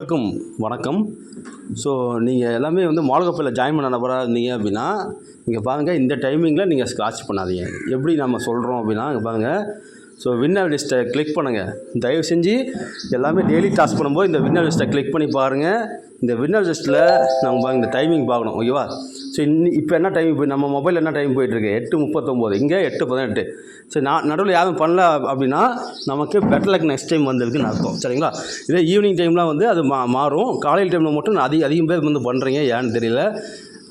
வணக்கம் வணக்கம். ஸோ நீங்கள் எல்லாமே வந்து மால்கப்பில் ஜாயின் பண்ண நபராக இருந்தீங்க அப்படின்னா இங்கே பாருங்கள் இந்த டைமிங்கில் நீங்கள் ஸ்க்ராட்ச் பண்ணாதீங்க. எப்படி நம்ம சொல்கிறோம் அப்படின்னா இங்கே பாருங்கள் ஸோ வின்னர் லிஸ்ட்டை கிளிக் பண்ணுங்கள் தயவு செஞ்சு எல்லாமே டெய்லி டாஸ்க் பண்ணும்போது இந்த வின்னர் லிஸ்ட்டை கிளிக் பண்ணி பாருங்கள் இந்த வின்னர் லிஸ்ட்டில் நம்ம இந்த டைமிங் பார்க்கணும். ஓகேவா ஸோ இன்னி இப்போ என்ன டைம் போய் நம்ம மொபைல் என்ன டைம் போயிட்டுருக்கு? எட்டு முப்பத்தொம்போது. இங்கே எட்டு பதினெட்டு. சரி நான் நடுவில் யாரும் பண்ணல அப்படின்னா நமக்கு பெட்டர் லக் நெக்ஸ்ட் டைம் வந்திருக்குன்னு அர்த்தம். சரிங்களா? இதே ஈவினிங் டைம்லாம் வந்து அது மா மாறும். காலையில் டைமில் மட்டும் அதிக அதிகம் பேர் வந்து பண்ணுறீங்க ஏன்னு தெரியல.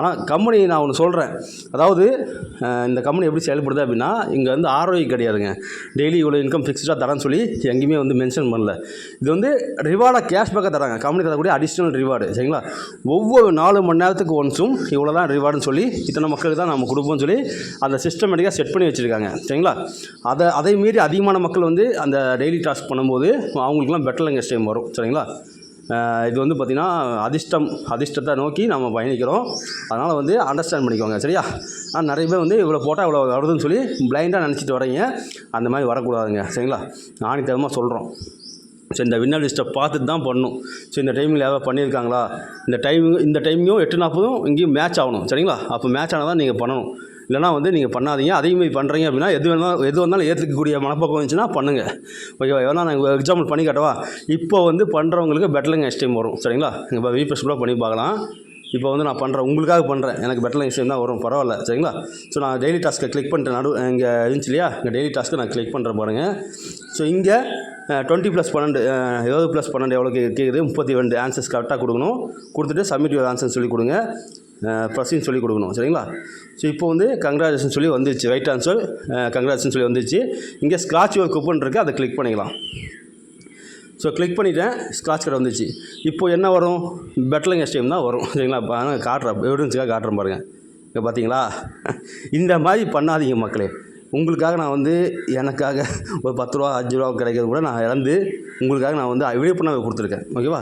ஆனால் கம்பெனி நான் ஒன்று சொல்கிறேன் அதாவது இந்த கம்பெனி எப்படி செயல்படுது அப்படின்னா இங்கே வந்து ஆரோக்கியம் கிடையாதுங்க. டெய்லி இவ்வளோ இன்கம் ஃபிக்ஸ்டாக தரேன்னு சொல்லி எங்கேயுமே வந்து மென்ஷன் பண்ணல. இது வந்து ரிவார்டாக கேஷ்பேக்காக தராங்க கம்பெனி தரக்கூடிய அடிஷ்னல் ரிவார்டு சரிங்களா? ஒவ்வொரு நாலு மணி நேரத்துக்கு ஒன்ஸும் இவ்வளோ தான் ரிவார்டுன்னு சொல்லி இத்தனை மக்களுக்கு தான் நம்ம கொடுப்போம்னு சொல்லி அந்த சிஸ்டமேட்டிக்காக செட் பண்ணி வச்சுருக்காங்க. சரிங்களா? அதை அதை மீறி அதிகமான மக்கள் வந்து அந்த டெய்லி டாஸ்க் பண்ணும்போது அவங்களுக்குலாம் பெட்டர் லங்கேஜ் டைம் வரும். சரிங்களா? இது வந்து பார்த்திங்கன்னா அதிர்ஷ்டம் அதிர்ஷ்டத்தை நோக்கி நம்ம பயணிக்கிறோம். அதனால் வந்து அண்டர்ஸ்டாண்ட் பண்ணிக்கோங்க சரியா? ஆனால் நிறைய பேர் வந்து இவ்வளோ போட்டால் இவ்வளோ வருதுன்னு சொல்லி பிளைண்டாக நினச்சிட்டு வரீங்க அந்த மாதிரி வரக்கூடாதுங்க சரிங்களா? ஆணித்தரமாக சொல்கிறோம் ஸோ இந்த வின்னர் லிஸ்ட்டை பார்த்துட்டு தான் பண்ணணும். ஸோ இந்த டைமில் யாராவது பண்ணியிருக்காங்களா? இந்த டைமிங் இந்த டைமிங்கும் எட்டு நாற்பதும் இங்கேயும் மேட்ச் ஆகணும் சரிங்களா? அப்போ மேட்ச் ஆனால் தான் நீங்கள் பண்ணணும். இல்லைனா வந்து நீங்கள் பண்ணாதீங்க. அதையும் மாதிரி பண்ணுறீங்க அப்படின்னா எது வேணாலும் எது வந்தாலும் ஏற்றுக்கக்கூடிய மனப்பக்கம் இருந்துச்சுன்னா பண்ணுங்கள் ஓகேவா எதனா நான் எக்ஸாம்பிள் பண்ணி காட்டவா? இப்போ வந்து பண்ணுறவங்களுக்கு பெட்டலுங்க நெக்ஸ்ட் வரும். சரிங்களா? இப்போ விபிஎஸ் பண்ணி பார்க்கலாம். இப்போ வந்து நான் பண்ணுறேன் உங்களுக்காக பண்ணுறேன் எனக்கு பெட்டர் நெக்ஸ்ட் தான் வரும். பரவாயில்ல. சரிங்களா? ஸோ நான் டெய்லி டாஸ்க்கை கிளிக் பண்ணிட்டேன். நடு இங்கே இருந்துச்சு இல்லையா? இங்கே டெய்லி டாஸ்க்கை நான் கிளிக் பண்ணுறேன் பாருங்கள் ஸோ இங்கே டுவெண்ட்டி ப்ளஸ் பன்னெண்டு இருபது ப்ளஸ் பன்னெண்டு எவ்வளோ கேட்குது முப்பத்தி ரெண்டு ஆன்சர்ஸ் கரெக்டாக கொடுக்கணும். கொடுத்துட்டு சப்மிட் யுவர் ஆன்சர் சொல்லி கொடுங்க. ப்ரொசீன் சொல்லி கொடுக்கணும் சரிங்களா? ஸோ இப்போ வந்து கங்க்ராச்சுலேஷன் சொல்லி வந்துச்சு ரைட் ஆன்சர் கங்க்ராச்சுலேஷன் சொல்லி வந்துருச்சு. இங்கே ஸ்க்ராட்ச் ஒரு கூப்பன் இருக்குது அதை கிளிக் பண்ணிக்கலாம். ஸோ கிளிக் பண்ணிவிட்டேன் ஸ்க்ராட்ச் கார்டு வந்துச்சு. இப்போது என்ன வரும்? பெட்டலிங் எஸ்டேம் தான் வரும் சரிங்களா? இப்போ ஆனால் காட்டுறேன் எவிடன்ஸுக்காக காட்டுறேன் பாருங்கள் இங்கே பார்த்தீங்களா இந்த மாதிரி பண்ணாதீங்க மக்களே. உங்களுக்காக நான் வந்து எனக்காக ஒரு பத்து ரூபா அஞ்சு ரூபா கிடைக்கிறது கூட நான் இழந்து உங்களுக்காக நான் வந்து விழிப்புணர்வை கொடுத்துருக்கேன். ஓகேவா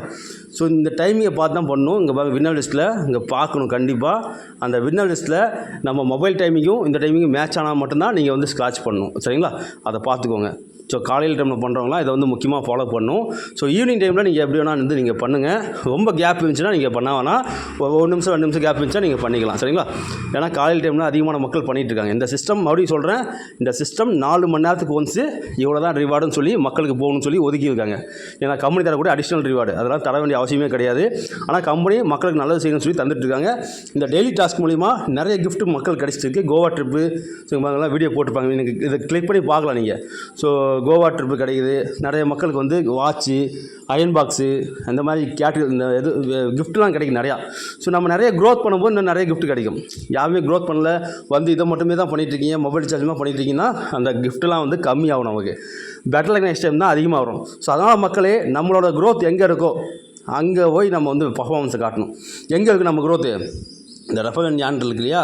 ஸோ இந்த டைமிங்கை பார்த்து தான் பண்ணணும். இங்கே பாருங்க வின்னர் லிஸ்ட்டில் இங்கே பார்க்கணும் கண்டிப்பாக அந்த வின்னர் லிஸ்ட்டில் நம்ம மொபைல் டைமிங்கும் இந்த டைமிங்கும் மேட்ச் ஆனால் மட்டும்தான் நீங்கள் வந்து ஸ்க்ராட்ச் பண்ணணும். சரிங்களா? அதை பார்த்துக்கோங்க. ஸோ காலையில் டைமில் பண்ணுறவங்களாம் இதை வந்து முக்கியமாக ஃபாலோ பண்ணணும் ஸோ ஈவினிங் டைமில் நீங்கள் எப்படி வேணால் வந்து நீங்கள் பண்ணுங்கள் ரொம்ப கேப் இருந்துச்சுன்னா நீங்கள் பண்ண வேணாம். ஒரு ஒரு நிமிஷம் ரெண்டு நிமிஷம் கேப் இருந்துச்சா நீங்கள் பண்ணிக்கலாம். சரிங்களா? ஏன்னா காலையில் டைமில் அதிகமான மக்கள் பண்ணிகிட்டு இருக்காங்க. இந்த சிஸ்டம் மறுபடியும் சொல்கிறேன் இந்த சிஸ்டம் நாலு மணி நேரத்துக்கு ஒன்ஸு இவ்வளோ தான் ரிவார்டுன்னு சொல்லி மக்களுக்கு போகணும்னு சொல்லி ஒதுக்கி இருக்காங்க. ஏன்னா கம்பெனி தரக்கூடிய அடிஷ்னல் ரிவார்டு அதெல்லாம் தர வேண்டிய அவசியமே கிடையாது. ஆனால் கம்பெனி மக்களுக்கு நல்லது செய்யணும்னு சொல்லி தந்துட்டு இருக்காங்க. இந்த டெய்லி டாஸ்க் மூலிமா நிறைய கிஃப்ட்டு மக்கள் கிடச்சிட்டு இருக்கு. கோவா ட்ரிப்பு ஸோ வீடியோ போட்டிருப்பாங்க. நீங்கள் இதை கிளிக் பண்ணி பார்க்கலாம் நீங்கள் ஸோ கோவா ட்ரிப்பு கிடைக்குது. நிறைய மக்களுக்கு வந்து வாட்ச்சு அயன் பாக்ஸு அந்த மாதிரி கேட்டு இந்த இது கிஃப்ட்லாம் கிடைக்கும் நிறையா. ஸோ நம்ம நிறைய க்ரோத் பண்ணும்போது இன்னும் நிறைய கிஃப்ட் கிடைக்கும். யாருமே க்ரோத் பண்ணல. வந்து இதை மட்டுமே தான் பண்ணிட்டு இருக்கீங்க. மொபைல் சார்ஜ்லாம் பண்ணிட்டு இருக்கீங்கன்னா அந்த கிஃப்ட்லாம் வந்து கம்மியாகும் நமக்கு. பெட்டர் நெக்ஸ்ட் டைம் தான் அதிகமாக வரும் ஸோ அதனால் மக்களே நம்மளோட க்ரோத் எங்கே இருக்கோ அங்கே போய் நம்ம வந்து பர்ஃபார்மன்ஸை காட்டணும். எங்கே இருக்குது நம்ம க்ரோத்து இந்த ரெஃபரன் ஞான் இருக்கு இல்லையா?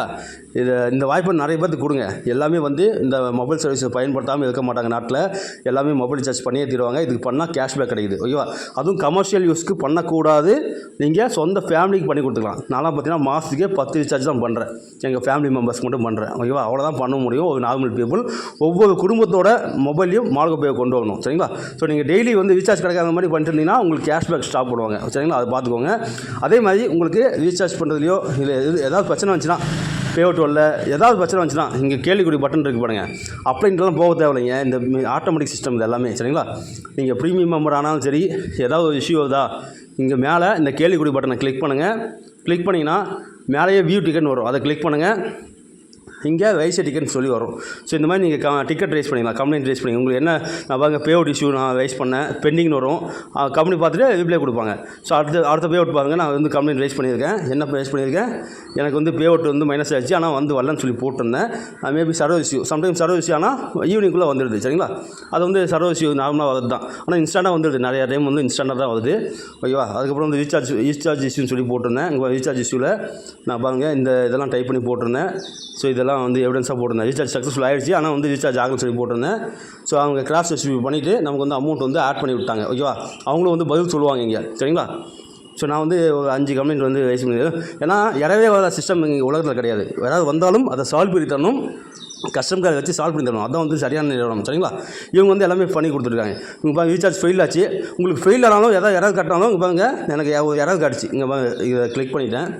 இது இந்த வாய்ப்பை நிறைய பேர்த்துக்கு கொடுங்க. எல்லாமே வந்து இந்த மொபைல் சர்வீஸை பயன்படுத்தாமல் இருக்க மாட்டாங்க நாட்டில். எல்லாமே மொபைல் சார்ஜ் பண்ணியே தருவாங்க. இதுக்கு பண்ணால் கேஷ்பேக் கிடைக்குது. ஓகேவா? அதுவும் கமர்ஷியல் யூஸ்க்கு பண்ணக்கூடாது. நீங்கள் சொந்த ஃபேமிலிக்கு பண்ணி கொடுத்துக்கலாம். நான்லாம் பார்த்தீங்கன்னா மாதத்துக்கே பத்து ரீசார்ஜ் தான் பண்ணுறேன் எங்கள் ஃபேமிலி மெம்பர்ஸ் மட்டும் பண்ணுறேன் ஓகேவா? அவ்வளோதான் பண்ண முடியும். ஒரு நார்மல் பீப்புள் ஒவ்வொரு குடும்பத்தோட மொபைலையும் மார்க் போய் கொண்டு வரணும். சரிங்களா? ஸோ நீங்கள் டெய்லி வந்து ரீசார்ஜ் கிடைக்காத மாதிரி பண்ணிட்டு இருந்தீங்கன்னா உங்களுக்கு கேஷ்பேக் ஸ்டாப் பண்ணுவாங்க. சரிங்களா? அதை பார்த்துக்கோங்க. அதே மாதிரி உங்களுக்கு ரீசார்ஜ் பண்ணுறதுலையோ இல்லை எது ஏதாவது பிரச்சனை வந்துச்சுன்னா பே அவுட் வரல ஏதாவது பிரச்சனை வந்துச்சுன்னா இங்கே கேள்விக்குறி பட்டன் இருக்கு பாருங்க. அப்படின்றலாம் போக தேவையில்லைங்க. இந்த ஆட்டோமேட்டிக் சிஸ்டம் இது எல்லாமே சரிங்களா? நீங்கள் ப்ரீமியம் மெம்பர் ஆனாலும் சரி ஏதாவது ஒரு இஷ்யூ வருதா இங்கே மேலே இந்த கேள்விக்குறி பட்டனை கிளிக் பண்ணுங்கள் கிளிக் பண்ணிங்கன்னா மேலேயே வியூ டிக்கெட்னு வரும். அதை கிளிக் பண்ணுங்கள் இங்கே வயசு டிக்கெட்னு சொல்லி வரும். ஸோ இந்த மாதிரி நீங்கள் க டிக்கெட் ரைஸ் பண்ணிக்கலாம் கம்ப்ளைண்ட் ரைஸ் பண்ணி உங்களுக்கு என்ன நான் பாருங்க பே அவுட் இஷ்யூ நான் ரைஸ் பண்ணேன் பெண்டிங்னு வரும். கம்பெனி பார்த்துட்டு ரிப்ளை கொடுப்பாங்க. ஸோ அடுத்த அடுத்த பே அவுட் பாருங்கள் நான் வந்து கம்ப்ளைண்ட் ரைஸ் பண்ணியிருக்கேன். என்ன ரைஸ் பண்ணியிருக்கேன்? எனக்கு வந்து பே அவுட் வந்து மைனஸ் ஆச்சு ஆனால் வந்து வரலன்னு சொல்லி போட்டிருந்தேன். மேபி சர்வ இஷ்யூ சம்டைம்ஸ் சர்வ இஷ்யூ ஆனால் ஈவினிங்குள்ளே வந்துடுது சரிங்களா? அது வந்து சர்வ இஷ்யூ நார்மலாக வருது தான். ஆனால் இன்ஸ்டாண்டாக வந்துடுது நிறையா டைம் வந்து இன்ஸ்டாண்டாக தான் வருது. ஓகேவா? அதுக்கப்புறம் வந்து ரீசார்ஜ் ரீசார்ஜ் இஷ்யூன்னு சொல்லி போட்டிருந்தேன். இங்கே ரீசார்ஜ் இஷ்யூவில் நான் பாருங்கள் இந்த இதெல்லாம் டைப் பண்ணி போட்டிருந்தேன். ஸோ இதெல்லாம் வந்து எவிடன்ஸாக போட்டிருந்தேன். ரீசார்ஜ் சக்ஸஸ்ஃபுல் ஆயிடுச்சு. ஆனால் வந்து ரீசார்ஜ் ஆகலன்னு சொல்லி போட்டிருந்தேன். ஸோ அவங்க கிராஸ் டிஸ்ட்ரிபியூட் பண்ணிவிட்டு நமக்கு வந்து அமௌண்ட் வந்து ஆட் பண்ணி விட்டாங்க. ஓகேவா அவங்களும் வந்து பதில் சொல்லுவாங்க இங்கே. சரிங்களா? ஸோ நான் வந்து ஒரு அஞ்சு கம்ப்ளைண்ட் வந்து ரைஸ் பண்ணியிருக்கேன் ஏன்னா இரவே வர சிஸ்டம் இங்கே உலகத்தில் கிடையாது. யாராவது வந்தாலும் அதை சால்வ் பண்ணி தரணும். கஸ்டம் கார்டு வச்சு சால்வ் பண்ணி தரணும். அதான் வந்து சரியான நிறுவனம். சரிங்களா? இவங்க வந்து எல்லாமே பண்ணி கொடுத்துருக்காங்க. இங்கே பாருங்க ரீசார்ஜ் ஃபெயில் ஆச்சு. உங்களுக்கு ஃபெயில் ஆனாலும் எதாவது யாராவது கட்டினாலும் இங்கே பாருங்க எனக்கு யாராவது காட்டுச்சு. இங்கே பாருங்க இதை கிளிக் பண்ணிட்டேன்.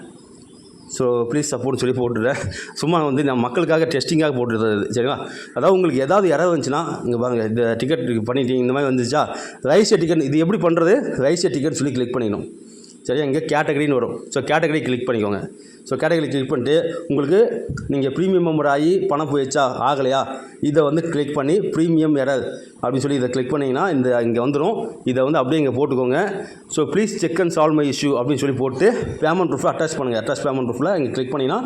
ஸோ ப்ளீஸ் சப்போர்ட் சொல்லி போட்டுடுறேன். சும்மா வந்து நான் மக்களுக்காக டெஸ்டிங்காக போட்டுருந்தது சரிங்களா அதாவது உங்களுக்கு ஏதாவது இறவு வந்துச்சுன்னா இங்கே பாருங்கள் இந்த டிக்கெட் பண்ணிட்டீங்க இந்த மாதிரி வந்துச்சா? ரைஸ் டிக்கெட் இது எப்படி பண்ணுறது ரைஸ் டிக்கெட் சொல்லி கிளிக் பண்ணிக்கணும் சரியா இங்கே கேட்டகரின்னு வரும். ஸோ கேட்டகரி கிளிக் பண்ணிக்கோங்க. ஸோ கேட்டகரி கிளிக் பண்ணிட்டு உங்களுக்கு நீங்கள் ப்ரீமியம் மெம்பர் ஆகி பணம் போயிடுச்சா ஆகலையா இதை வந்து கிளிக் பண்ணி ப்ரீமியம் எரர் அப்படின்னு சொல்லி இதை கிளிக் பண்ணிங்கன்னா இந்த இங்கே வந்துடும் இதை வந்து அப்படியே இங்கே போட்டுக்கோங்க. So please check and solve my issue அப்படின்னு சொல்லி போட்டு பேமெண்ட் ப்ரூஃப் அட்டாச் பண்ணுங்கள் அட்டாச் பேமெண்ட் ப்ரூஃபில் இங்கே கிளிக் பண்ணிங்கன்னா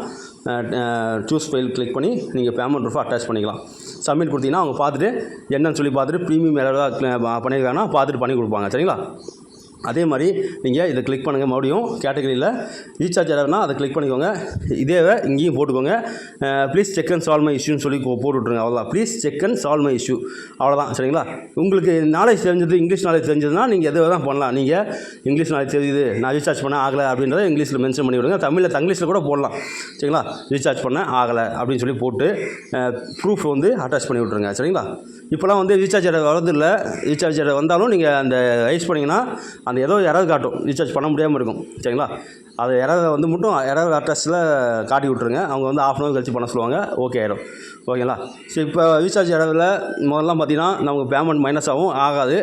சூஸ் ஃபைல் கிளிக் பண்ணி நீங்கள் பேமெண்ட் ப்ரூஃப் அட்டாச் பண்ணிக்கலாம். சப்மிட் கொடுத்தீங்கன்னா அவங்க பார்த்துட்டு என்னன்னு சொல்லி பார்த்துட்டு ப்ரீமியம் எரராக பண்ணியிருக்காங்கன்னா பார்த்துட்டு பண்ணி கொடுப்பாங்க. சரிங்களா? அதே மாதிரி நீங்கள் இதை கிளிக் பண்ணுங்கள் மறுபடியும் கேட்டகரியில் ரீசார்ஜ் எரர்னா அதை கிளிக் பண்ணிக்கோங்க. இதேவே இங்கேயும் போட்டுக்கோங்க. Please check and solve my இஷ்யூன்னு சொல்லி போட்டு விட்ருங்க அவ்வளோதான் please check and solve my issue அவ்வளோதான் சரிங்களா? உங்களுக்கு நாலேஜ் தெரிஞ்சது இங்கிலீஷ் நாலேஜ் தெரிஞ்சதுன்னா நீங்கள் எது தான் பண்ணலாம். நீங்கள் இங்கிலீஷ் நாலேஜ் தெரியுது. நான் ரீசார்ஜ் பண்ண ஆகலை அப்படின்றத இங்கிலீஷில் மென்ஷன் பண்ணி விடுங்க. தமிழில் தங்கிலீஷில் கூட போடலாம். சரிங்களா? ரீசார்ஜ் பண்ண ஆகலை அப்படின்னு சொல்லி போட்டு ப்ரூஃப் வந்து அட்டாச் பண்ணி விட்ருங்க சரிங்களா? இப்போலாம் வந்து ரீசார்ஜ் வரது வரதில்லை ரீசார்ஜ் வந்தாலும் நீங்கள் அந்த ரைஸ் பண்ணிங்கன்னா அந்த ஏதோ எரர் காட்டும். ரீசார்ஜ் பண்ண முடியாமல் இருக்கும். சரிங்களா? அது எரர் வந்து மட்டும் எரர் அட்ரஸில் காட்டி விட்ருங்க அவங்க வந்து ஆஃப் அன் ஹவர் கழிச்சு பண்ண சொல்லுவாங்க. ஓகே ஆயிடும் ஓகேங்களா? ஸோ இப்போ ரீசார்ஜ் இடத்துல முதல்லாம் பார்த்தீங்கன்னா நமக்கு பேமெண்ட் மைனஸ் ஆகும் ஆகாது.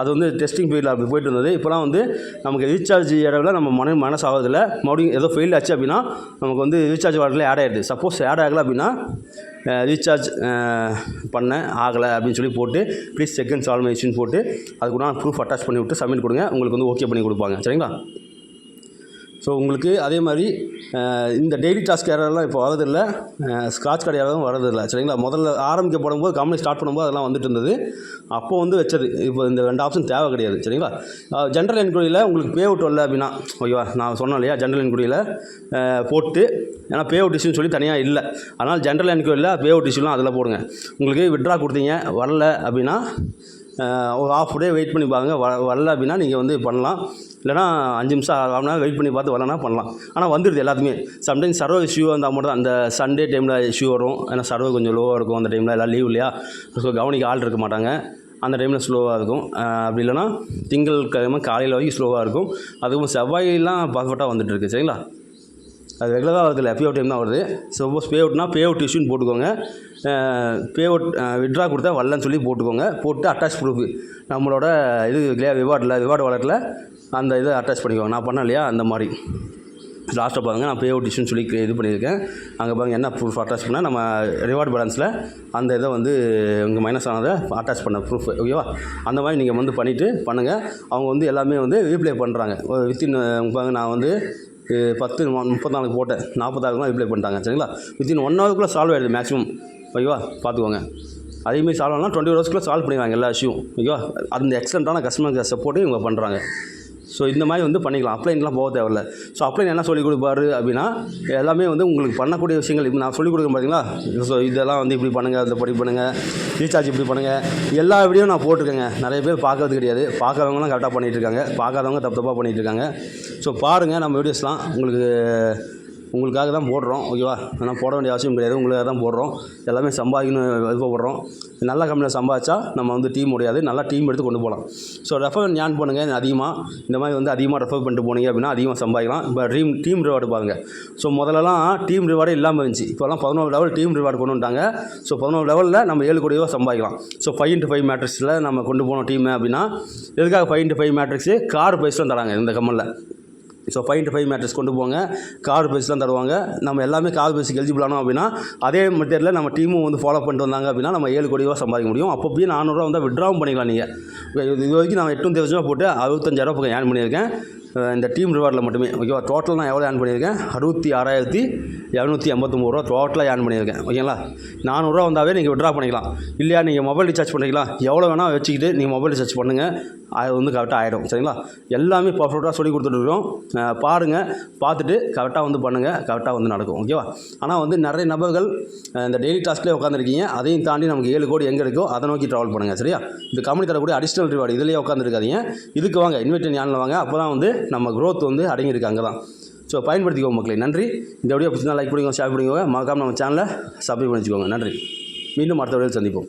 அது வந்து டெஸ்டிங் பீரியடில் அப்படி போயிட்டு இருந்தது. இப்போலாம் வந்து நமக்கு ரீசார்ஜ் இடவில் நம்ம மன மனசு ஆகுதில்ல மறுபடியும் ஏதோ ஃபெயில் ஆச்சு அப்படின்னா நமக்கு வந்து ரீசார்ஜ் வாரத்தில் ஆட் ஆகிடுது சப்போஸ் ஆட் ஆகலை அப்படின்னா ரீசார்ஜ் பண்ண ஆகலை அப்படின்னு சொல்லி போட்டு ப்ளீஸ் செகண்ட் சால்மேஷன் போட்டு அதுக்குள்ள ப்ரூஃப் அட்டாச் பண்ணி விட்டு சப்மிட் கொடுங்க. உங்களுக்கு வந்து ஓகே பண்ணி கொடுப்பாங்க. சரிங்களா? ஸோ உங்களுக்கு அதே மாதிரி இந்த டெய்லி டாஸ்க் யாரெல்லாம் இப்போ வரதில்லை ஸ்காட்ச் கார்டு யாரும் வரதில்லை சரிங்களா? முதல்ல ஆரம்பிக்க போடும்போது கம்பெனி ஸ்டார்ட் பண்ணும்போது அதெல்லாம் வந்துட்டு இருந்தது. அப்போ வந்து வச்சது. இப்போ இந்த ரெண்டு ஆப்ஷன் தேவை கிடையாது சரிங்களா? ஜென்ரல் என்கொயரியில் உங்களுக்கு பே அவுட் வரல அப்படின்னா ஓகேவா? நான் சொன்னேன் இல்லையா? ஜென்ரல் என்கொயரியில் போட்டு ஏன்னா பே அவுட் இஷ்யூன்னு சொல்லி தனியாக இல்லை. அதனால் ஜென்ரல் என்கொயரியில் பே அவுட் இஷ்யூலாம் அதில் போடுங்க. உங்களுக்கு விட்ரா கொடுத்தீங்க வரல அப்படின்னா ஒரு ஆஃப் டே வெயிட் பண்ணி பாருங்க. வ வரல அப்படின்னா நீங்கள் வந்து பண்ணலாம். இல்லைனா அஞ்சு நிமிஷம் ஆறு மணி நேரம் வெயிட் பண்ணி பார்த்து வரலனா பண்ணலாம். ஆனால் வந்துடுது எல்லாத்துமே சம்டைம்ஸ் சர்வர் இஷ்யூ வந்தால் மட்டும் தான். அந்த சண்டே டைமில் இஷ்யூ வரும். ஏன்னா சர்வர் கொஞ்சம் லோவாக இருக்கும் அந்த டைமில் எல்லாம் லீவ் இல்லையா? ஸோ கவனிக்க ஆள் இருக்க மாட்டாங்க. அந்த டைமில் ஸ்லோவாக இருக்கும். அப்படி இல்லைனா திங்கள் கிழமை காலையில் வரைக்கும் ஸ்லோவாக இருக்கும். அதுக்கப்புறம் செவ்வாயெல்லாம் பர்ஃபெக்டாக வந்துட்டு இருக்கு. சரிங்களா? அது ரெகுலராக வருது இல்லை? பே அவுட் டைம் தான் வருது. சப்போஸ் பே அவுட்னா பே அவுட் இஷ்யூன்னு போட்டுக்கோங்க. பே அவுட் விட்ரா கொடுத்தா வரலன்னு சொல்லி போட்டுக்கோங்க. போட்டு அட்டாச் ப்ரூஃப் நம்மளோட இது இல்லையா ரிவார்டில் ரிவார்டு வாலெட்டில் அந்த இதை அட்டாச் பண்ணிக்கோங்க. நான் பண்ணேன் இல்லையா அந்த மாதிரி. லாஸ்ட்டாக பாருங்கள் நான் பே அவுட் இஷ்யூன்னு சொல்லி இது பண்ணியிருக்கேன். அங்கே பாருங்கள் என்ன ப்ரூஃப் அட்டாச் பண்ணால் நம்ம ரிவார்டு பேலன்ஸில் அந்த இதை வந்து உங்கள் மைனஸ் ஆனதை அட்டாச் பண்ண ப்ரூஃப் ஓகேவா அந்த மாதிரி நீங்கள் வந்து பண்ணிவிட்டு பண்ணுங்கள் அவங்க வந்து எல்லாமே வந்து ரீப்ளே பண்ணுறாங்க வித்தின் பாருங்க நான் வந்து பத்து முப்பத்தி நாலுக்கு போட்டேன். நாற்பத்தாறுக்குலாம் ரீப்ளே பண்ணிட்டாங்க சரிங்களா? வித்தின் ஒன் ஹவருக்குள்ளே சால்வ் ஆகிடுது மேக்ஸிமம் ஓகேவா? பார்த்துக்கோங்க. அதேமாதிரி சால்வ் ஆனால் டுவெண்ட்டி ஹவர்ஸ்க்குள்ளே சால்வ் பண்ணிடுவாங்க எல்லா இஷ்யூ ஓகேவா? அந்த எக்ஸலண்ட்டான கஸ்டமர் சப்போர்ட்டும் இவங்க பண்ணுறாங்க ஸோ இந்த மாதிரி வந்து பண்ணிக்கலாம். அப்ளைன்லாம் போக தேவையில்ல. ஸோ அப்ளைன் என்ன சொல்லிக் கொடுப்பாரு அப்படின்னா எல்லாமே வந்து உங்களுக்கு பண்ணக்கூடிய விஷயங்கள். இப்போ நான் சொல்லிக் கொடுக்குறேன் பார்த்தீங்களா ஸோ இதெல்லாம் வந்து இப்படி பண்ணுங்கள் இந்த படி பண்ணுங்கள் ரீசார்ஜ் இப்படி பண்ணுங்கள் எல்லா வீடியோ நான் போட்டிருக்கேங்க. நிறைய பேர் பார்க்கறது கிடையாது. பார்க்குறவங்களாம் கரெக்டாக பண்ணிகிட்டு இருக்காங்க. பார்க்காதவங்க தப்பு தப்பாக பண்ணிகிட்டு இருக்காங்க. ஸோ பாருங்கள் நம்ம வீடியோஸ்லாம் உங்களுக்கு உங்களுக்காக தான் போடுறோம் ஓகேவா? ஆனால் போட வேண்டிய அவசியம் கிடையாது உங்களுக்காக தான் போடுறோம். எல்லாமே சம்பாதிக்கணும் விருப்பப்படுறோம். நல்ல கம்பெனியில் சம்பாதிச்சா நம்ம வந்து டீம் முடியாது நல்லா டீம் எடுத்து கொண்டு போகலாம். ஸோ ரெஃபர் ஞான் பண்ணுங்கள் அதிகமாக இந்த மாதிரி வந்து அதிகமாக ரெஃபர் பண்ணிட்டு போனீங்க அப்படின்னா அதிகமாக சம்பாதிக்கலாம். இப்போ டீம் டீம் ரிவார்டு பாருங்கள் ஸோ முதல்லலாம் டீம் ரிவார்டே இல்லாமல் இருந்துச்சு. இப்போலாம் பதினோரு லெவல் டீம் ரிவார்டு கொண்டு வந்துட்டாங்க. ஸோ பதினோரு லெவலில் நம்ம ஏழு கோடி ரூபா சம்பாதிக்கலாம். ஸோ ஃபைவ் இன்ட்டு ஃபைவ் மேட்ரிக்ஸில் நம்ம கொண்டு போனோம் டீம் அப்படின்னா எதுக்காக five into five matrix car ப்ரைஸ்லாம் தராங்க இந்த கம்மலில் so five into five matrix கொண்டு போங்க. கார்டு தான் தருவாங்க. நம்ம எல்லாமே கார்டு பேஸுக்கு எலிஜிபிள் ஆனோம் அப்படின்னா அதே மெத்தேடில் நம்ம டீமும் வந்து ஃபாலோ பண்ணிட்டு வந்தாங்க அப்படின்னா நம்ம ஏழு கோடி ரூபா சம்பாதிக்க முடியும். அப்போயே நானூறுரூவா வந்து விட்ராவும் பண்ணிக்கலாம் நீங்கள் இது வரைக்கும் நான் எட்நூற்றி ரூபா போட்டு அறுபத்தஞ்சாயிரம் பக்கம் ஏர்ன் பண்ணியிருக்கேன். இந்த டீம் ரிவார்டில் மட்டுமே ஓகேவா டோட்டல் நான் எவ்வளோ ஏர்ன் பண்ணியிருக்கேன்? அறுபத்தி ஆறாயிரத்தி இரநூத்தி ஐம்பத்தொம்பது ரூபா டோட்டலாக ஏர்ன் பண்ணியிருக்கேன் ஓகேங்களா நானூறுரூவா வந்தாவே நீங்கள் விட்ரா பண்ணிக்கலாம். இல்லையா நீங்கள் மொபைல் ரீசார்ஜ் பண்ணிக்கலாம். எவ்வளோ வேணால் வச்சுக்கிட்டு நீங்கள் மொபைல் ரீசார்ஜ் பண்ணுங்கள் அது வந்து கரெக்டாக ஆகிடும் சரிங்களா? எல்லாமே பர்ஃபெக்டாக சொல்லி கொடுத்துட்ருக்கோம் பாருங்கள் பார்த்துட்டு கரெக்டாக வந்து பண்ணுங்கள் கரெக்டாக வந்து நடக்கும் ஓகேவா ஆனால் வந்து நிறைய நபர்கள் இந்த டெய்லி டாஸ்க்லேயே உட்காந்துருக்கீங்க அதையும் தாண்டி நமக்கு ஏழு கோடி எங்கே இருக்கோ அதை நோக்கி ட்ராவல் பண்ணுங்கள் சரியா? இந்த கம்பெனி தரக்கூடிய அடிஷ்னல் ரிவார்டு இதுலேயே உட்காந்துருக்காதீங்க இதுக்கு வாங்க இன்வெர்ட் ஞானில் வாங்க. அப்போ தான் வந்து நம்ம க்ரோத் வந்து அடங்கியிருக்கு அங்கே தான் ஸோ பயன்படுத்திக்கோங்க மக்களே. நன்றி. இந்த வீடியோ பிடிச்சிருந்தா லைக் பண்ணிக்கோங்க ஷேர் பண்ணிக்கோங்க மறக்காமல் நம்ம சேனலை சப்ஸ்கிரைப் பண்ணி வச்சுக்கோங்க நன்றி. மீண்டும் அடுத்த வீடியோ சந்திப்போம்.